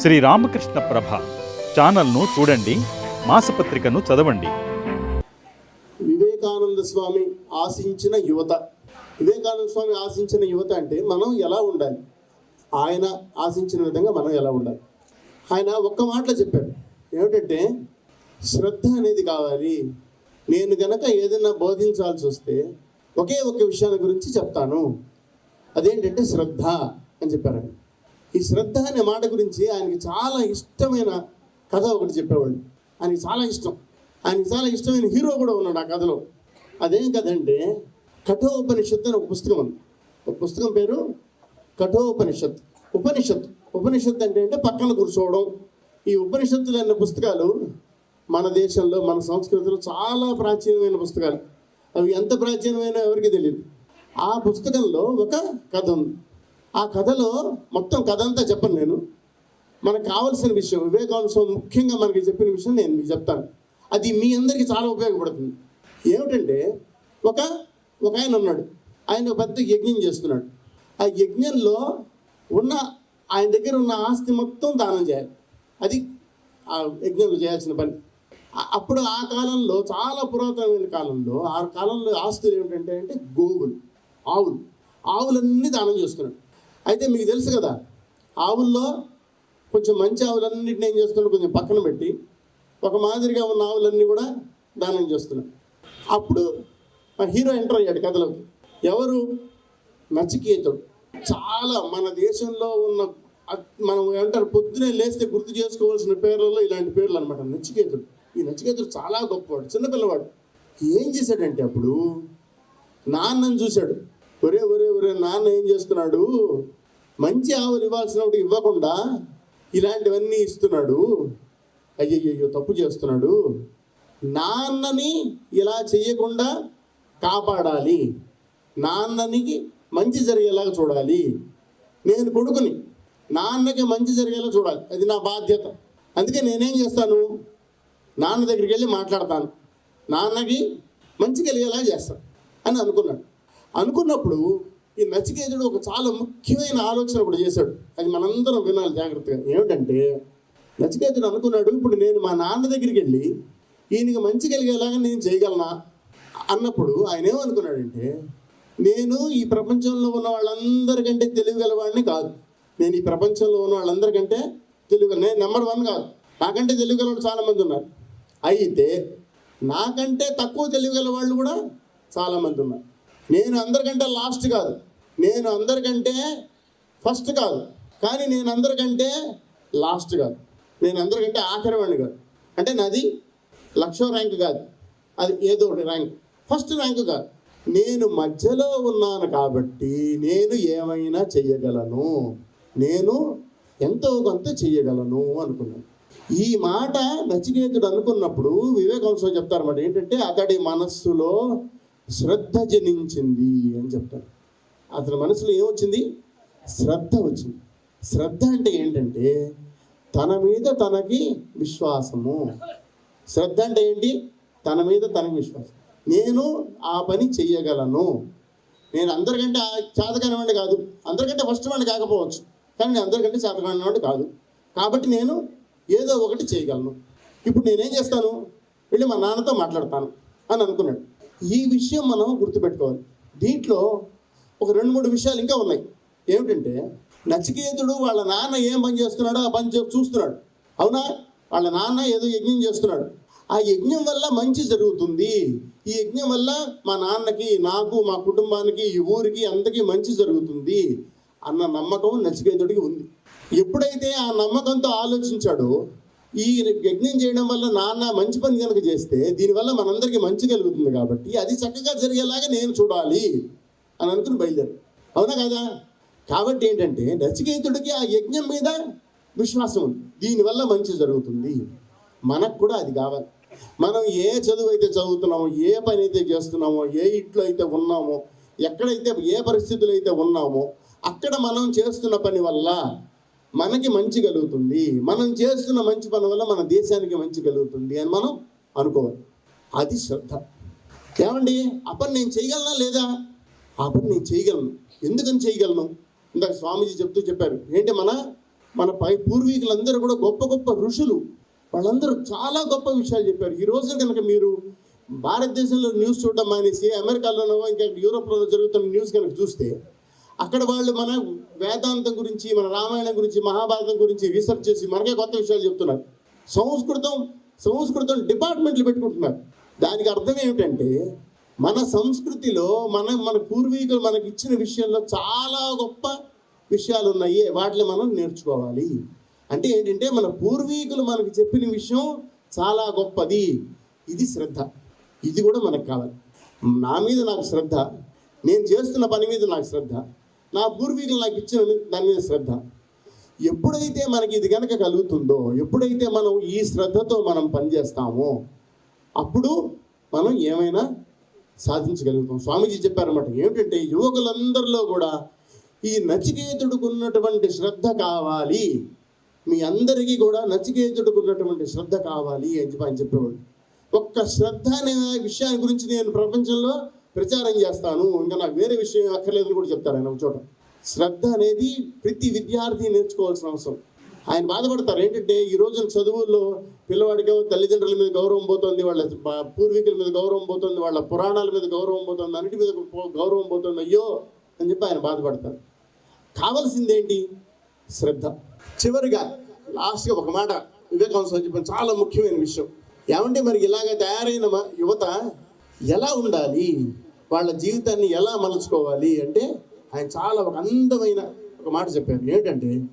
శ్రీ రామకృష్ణ ప్రభ ఛానల్ను చూడండి మాసపత్రికను చదవండి. వివేకానంద స్వామి ఆశించిన యువత. వివేకానంద స్వామి ఆశించిన యువత అంటే మనం ఎలా ఉండాలి? ఆయన ఆశించిన విధంగా మనం ఎలా ఉండాలి? ఆయన ఒక్క మాటలో చెప్పారు ఏమిటంటే శ్రద్ధ అనేది కావాలి. నేను గనక ఏదైనా బోధించాల్సి వస్తే ఒకే ఒక విషయాల గురించి చెప్తాను. అదేంటంటే శ్రద్ధ అని చెప్పారు ఈ శ్రద్ధ అనే మాట గురించి ఆయనకి చాలా ఇష్టమైన కథ ఒకటి చెప్పేవాళ్ళు. ఆయనకి చాలా ఇష్టం. ఆయనకి చాలా ఇష్టమైన హీరో కూడా ఉన్నాడు ఆ కథలో. అదేం కథ అంటే కఠోపనిషత్తు అని ఒక పుస్తకం ఉంది. ఒక పుస్తకం పేరు కఠోపనిషత్ ఉపనిషత్ ఉపనిషత్ అంటే అంటే పక్కన కూర్చోవడం. ఈ ఉపనిషత్తులు అనే పుస్తకాలు మన దేశంలో మన సంస్కృతిలో చాలా ప్రాచీనమైన పుస్తకాలు. అవి ఎంత ప్రాచీనమైన ఎవరికి తెలియదు ఆ పుస్తకంలో ఒక కథ ఉంది. ఆ కథలో మొత్తం కథ అంతా చెప్పను నేను. మనకు కావలసిన విషయం వివేకానంద స్వామి ముఖ్యంగా మనకి చెప్పిన విషయం నేను మీకు చెప్తాను. అది మీ అందరికీ చాలా ఉపయోగపడుతుంది. ఏమిటంటే ఒక ఒక ఆయన ఉన్నాడు. ఆయన ఒక పెద్ద యజ్ఞం చేస్తున్నాడు. ఆ యజ్ఞంలో ఉన్న ఆయన దగ్గర ఉన్న ఆస్తి మొత్తం దానం చేయాలి. అది ఆ యజ్ఞంలో చేయాల్సిన పని. అప్పుడు ఆ కాలంలో చాలా పురాతనమైన కాలంలో ఆ కాలంలో ఆస్తులు ఏమిటంటే అంటే గోవులు ఆవులు. ఆవులన్నీ దానం చేస్తున్నాడు. అయితే మీకు తెలుసు కదా ఆవుల్లో కొంచెం మంచి ఆవులన్నింటినీ ఏం చేస్తున్నాడు? కొంచెం పక్కన పెట్టి ఒక మాదిరిగా ఉన్న ఆవులన్నీ కూడా దానం చేస్తున్నాడు. అప్పుడు మా హీరో ఎంటర్ అయ్యాడు కథలోకి. ఎవరు? నచికేతుడు. చాలా మన దేశంలో ఉన్న అ- మనం ఏమంటారు? పొద్దునే లేస్తే గుర్తు చేసుకోవాల్సిన పేర్లలో ఇలాంటి పేర్లు అనమాట నచికేతుడు. ఈ నచికేతుడు చాలా గొప్పవాడు చిన్నపిల్లవాడు ఏం చేశాడంటే అప్పుడు నాన్నని చూశాడు. ఒరే ఒరే ఒరే నాన్న ఏం చేస్తున్నాడు? మంచి ఆవులు ఇవ్వాల్సినప్పుడు ఇవ్వకుండా ఇలాంటివన్నీ ఇస్తున్నాడు. అయ్యయ్యో తప్పు చేస్తున్నాడు. నాన్నని ఇలా చేయకుండా కాపాడాలి. నాన్ననికి మంచి జరిగేలాగా చూడాలి. నేను కొడుకుని నాన్నకి మంచి జరిగేలా చూడాలి. అది నా బాధ్యత. అందుకే నేనేం చేస్తాను? నాన్న దగ్గరికి వెళ్ళి మాట్లాడతాను. నాన్నకి మంచి కలిగేలా చేస్తాను అని అనుకున్నాడు. అనుకున్నప్పుడు ఈ నచికేతుడు ఒక చాలా ముఖ్యమైన ఆలోచన కూడా చేశాడు. అది మనందరం వినాలి జాగ్రత్తగా. ఏమిటంటే నచికేతుడు అనుకున్నాడు ఇప్పుడు నేను మా నాన్న దగ్గరికి వెళ్ళి ఈయనకి మంచి కలిగేలాగా నేను చేయగలనా? అన్నప్పుడు ఆయన ఏమనుకున్నాడంటే నేను ఈ ప్రపంచంలో ఉన్న వాళ్ళందరికంటే తెలివిగలవాడిని కాదు. నేను ఈ ప్రపంచంలో ఉన్న వాళ్ళందరికంటే తెలివి నేను నెంబర్ వన్ కాదు. నాకంటే తెలివిగలవాడు చాలా మంది ఉన్నారు. అయితే నాకంటే తక్కువ తెలివిగల వాళ్ళు కూడా చాలా మంది ఉన్నారు. నేను అందరికంటే లాస్ట్ కాదు. నేను అందరికంటే ఫస్ట్ కాదు. కానీ నేను అందరికంటే లాస్ట్ కాదు. నేను అందరికంటే ఆఖరి వాడిని కాదు. అంటే నాది లక్ష ర్యాంక్ కాదు. అది ఏదో ఒకటి ర్యాంక్ ఫస్ట్ ర్యాంక్ కాదు. నేను మధ్యలో ఉన్నాను కాబట్టి నేను ఏమైనా చెయ్యగలను. నేను ఎంతో కొంత చెయ్యగలను అనుకున్నాను. ఈ మాట నచికేతుడు అనుకున్నప్పుడు వివేకాంశం చెప్తారన్నమాట. ఏంటంటే అతడి మనస్సులో శ్రద్ధ జనించింది అని చెప్తారు. అతని మనసులో ఏమొచ్చింది? శ్రద్ధ వచ్చింది. శ్రద్ధ అంటే ఏంటంటే తన మీద తనకి విశ్వాసము. శ్రద్ధ అంటే ఏంటి? తన మీద తనకి విశ్వాసం. నేను ఆ పని చెయ్యగలను. నేను అందరికంటే చేతకానివాడిని కాదు. అందరికంటే ఫస్ట్ వాడిని కాకపోవచ్చు. కానీ నేను అందరికంటే చేతకానివాడిని కాదు. కాబట్టి నేను ఏదో ఒకటి చేయగలను. ఇప్పుడు నేనేం చేస్తాను? వెళ్ళి మా నాన్నతో మాట్లాడతాను అని అనుకున్నాడు. ఈ విషయం మనం గుర్తుపెట్టుకోవాలి. దీంట్లో ఒక రెండు మూడు విషయాలు ఇంకా ఉన్నాయి. ఏమిటంటే నచికేతుడు వాళ్ళ నాన్న ఏం పని చేస్తున్నాడో ఆ పని చే- చూస్తున్నాడు. అవునా? వాళ్ళ నాన్న ఏదో యజ్ఞం చేస్తున్నాడు. ఆ యజ్ఞం వల్ల మంచి జరుగుతుంది. ఈ యజ్ఞం వల్ల మా నాన్నకి నాకు మా కుటుంబానికి ఈ ఊరికి అందరికీ మంచి జరుగుతుంది అన్న నమ్మకం నచికేతుడికి ఉంది. ఎప్పుడైతే ఆ నమ్మకంతో ఆలోచించాడో ఈ యజ్ఞం చేయడం వల్ల నాన్న మంచి పని కనుక చేస్తే దీనివల్ల మనందరికీ మంచి కలుగుతుంది కాబట్టి అది చక్కగా జరిగేలాగా నేను చూడాలి అని అనుకుని బయలుదేరు అవునా కదా? కాబట్టి ఏంటంటే నచికేతుడికి ఆ యజ్ఞం మీద విశ్వాసం ఉంది. దీనివల్ల మంచి జరుగుతుంది. మనకు కూడా అది కావాలి. మనం ఏ చదువు అయితే చదువుతున్నామో ఏ పని అయితే చేస్తున్నామో ఏ ఇంట్లో అయితే ఉన్నామో ఎక్కడైతే ఏ పరిస్థితులు అయితే ఉన్నామో అక్కడ మనం చేస్తున్న పని వల్ల మనకి మంచి కలుగుతుంది. మనం చేస్తున్న మంచి పని వల్ల మన దేశానికి మంచి కలుగుతుంది అని మనం అనుకోవాలి అది శ్రద్ధ. ఏమండి? ఆ పని నేను చేయగలనా లేదా? ఆ పని నేను చేయగలను. ఎందుకని చేయగలను? ఇందాక స్వామీజీ చెప్తూ చెప్పారు. ఏంటి మన మన పై పూర్వీకులందరూ కూడా గొప్ప గొప్ప ఋషులు. వాళ్ళందరూ చాలా గొప్ప విషయాలు చెప్పారు. ఈ రోజు కనుక మీరు భారతదేశంలో న్యూస్ చూడడం మానేసి అమెరికాలోనో ఇంకా యూరోప్లోనో జరుగుతున్న న్యూస్ కనుక చూస్తే అక్కడ వాళ్ళు మన వేదాంతం గురించి మన రామాయణం గురించి మహాభారతం గురించి రీసెర్చ్ చేసి మనకే కొత్త విషయాలు చెప్తున్నారు. సంస్కృతం సంస్కృతం డిపార్ట్మెంట్లు పెట్టుకుంటున్నారు. దానికి అర్థం ఏమిటంటే మన సంస్కృతిలో మన మన పూర్వీకులు మనకి ఇచ్చిన విషయంలో చాలా గొప్ప విషయాలు ఉన్నాయి. వాటిని మనం నేర్చుకోవాలి. అంటే ఏంటంటే మన పూర్వీకులు మనకి చెప్పిన విషయం చాలా గొప్పది. ఇది శ్రద్ధ. ఇది కూడా మనకు కావాలి. నా మీద నాకు శ్రద్ధ. నేను చేస్తున్న పని మీద నాకు శ్రద్ధ. నా పూర్వీకులు నాకు ఇచ్చిన దాని మీద శ్రద్ధ. ఎప్పుడైతే మనకి ఇది కనుక కలుగుతుందో ఎప్పుడైతే మనం ఈ శ్రద్ధతో మనం పనిచేస్తామో అప్పుడు మనం ఏమైనా సాధించగలుగుతాం. స్వామీజీ చెప్పారన్నమాట ఏమిటంటే యువకులందరిలో కూడా ఈ నచికేతుడికి ఉన్నటువంటి శ్రద్ధ కావాలి. మీ అందరికీ కూడా నచికేతుడికి ఉన్నటువంటి శ్రద్ధ కావాలి అని చెప్పి ఆయన చెప్పేవాడు. ఒక్క శ్రద్ధ అనే విషయాన్ని గురించి నేను ప్రపంచంలో ప్రచారం చేస్తాను. ఇంకా నాకు వేరే విషయం అక్కర్లేదని కూడా చెప్తారు ఆయన ఒక చోట. శ్రద్ధ అనేది ప్రతి విద్యార్థి నేర్చుకోవాల్సిన అవసరం. ఆయన బాధపడతారు. ఏంటంటే ఈ రోజున చదువుల్లో పిల్లవాడికి తల్లిదండ్రుల మీద గౌరవం పోతుంది వాళ్ళ పూర్వీకుల మీద గౌరవం పోతుంది వాళ్ళ పురాణాల మీద గౌరవం పోతుంది అన్నిటి మీద పో- గౌరవం పోతుంది. అయ్యో అని చెప్పి ఆయన బాధపడతారు. కావాల్సిందేంటి? శ్రద్ధ. చివరిగా లాస్ట్గా ఒక మాట వివేకానంద చెప్పిన చాలా ముఖ్యమైన విషయం. ఏమంటే మరి ఇలాగ తయారైన యువత ఎలా ఉండాలి? వాళ్ళ జీవితాన్ని ఎలా మలుచుకోవాలి అంటే ఆయన చాలా ఒక అందమైన ఒక మాట చెప్పారు ఏంటంటే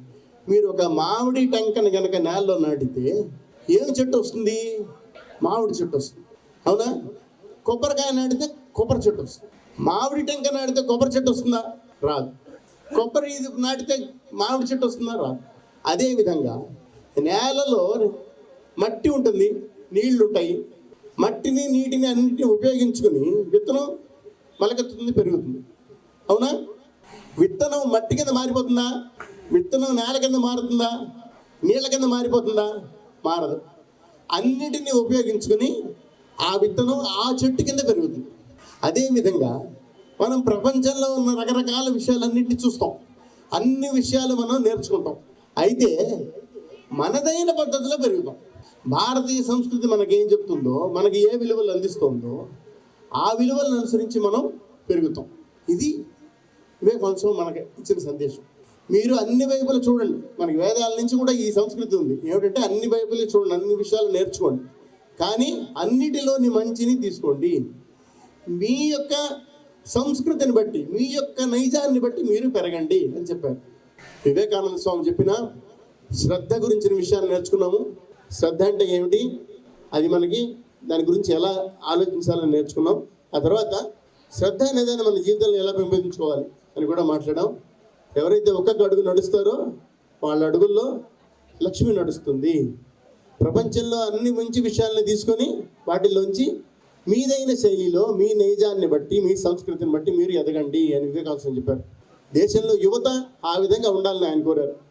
మీరు ఒక మామిడి టెంకను కనుక నేలలో నాటితే ఏం చెట్టు వస్తుంది? మామిడి చెట్టు వస్తుంది. అవునా? కొబ్బరికాయ నాటితే కొబ్బరి చెట్టు వస్తుంది. మామిడి టెంక నాటితే కొబ్బరి చెట్టు వస్తుందా? రాదు. కొబ్బరి ఇది నాటితే మామిడి చెట్టు వస్తుందా? రాదు. అదేవిధంగా నేలలో మట్టి ఉంటుంది నీళ్ళు ఉంటాయి. మట్టిని నీటిని అన్నిటిని ఉపయోగించుకొని విత్తనం మొలకెత్తుతుంది పెరుగుతుంది. అవునా? విత్తనం మట్టి కింద మారిపోతుందా? విత్తనం నేల కింద మారుతుందా? నీళ్ళ కింద మారిపోతుందా? మారదు. అన్నిటినీ ఉపయోగించుకొని ఆ విత్తనం ఆ చెట్టు కింద పెరుగుతుంది. అదేవిధంగా మనం ప్రపంచంలో ఉన్న రకరకాల విషయాలన్నింటినీ చూస్తాం. అన్ని విషయాలు మనం నేర్చుకుంటాం. అయితే మనదైన పద్ధతిలో పెరుగుతాం. భారతీయ సంస్కృతి మనకేం చెప్తుందో మనకి ఏ విలువలు అందిస్తుందో ఆ విలువలను అనుసరించి మనం పెరుగుతాం. ఇది వివేకానంద మనకి ఇచ్చిన సందేశం. మీరు అన్ని వైపులు చూడండి. మనకి వేదాల నుంచి కూడా ఈ సంస్కృతి ఉంది. ఏమిటంటే అన్ని వైపులు చూడండి. అన్ని విషయాలు నేర్చుకోండి. కానీ అన్నిటిలోని మంచిని తీసుకోండి. మీ యొక్క సంస్కృతిని బట్టి మీ యొక్క నైజాన్ని బట్టి మీరు పెరగండి అని చెప్పారు. వివేకానంద స్వామి చెప్పిన శ్రద్ధ గురించిన విషయాలు నేర్చుకున్నాము. శ్రద్ధ అంటే ఏమిటి? అది మనకి దాని గురించి ఎలా ఆలోచించాలని నేర్చుకున్నాం. ఆ తర్వాత శ్రద్ధ అనేదాన్ని మన జీవితంలో ఎలా పెంపొందించుకోవాలి అని కూడా మాట్లాడాం. ఎవరైతే ఒక్కొక్క అడుగు నడుస్తారో వాళ్ళ అడుగుల్లో లక్ష్మి నడుస్తుంది. ప్రపంచంలో అన్ని మంచి విషయాలను తీసుకొని వాటిల్లోంచి మీదైన శైలిలో మీ నైజాన్ని బట్టి మీ సంస్కృతిని బట్టి మీరు ఎదగండి అని వివేకానంద చెప్పారు. దేశంలో యువత ఆ విధంగా ఉండాలని ఆయన కోరారు.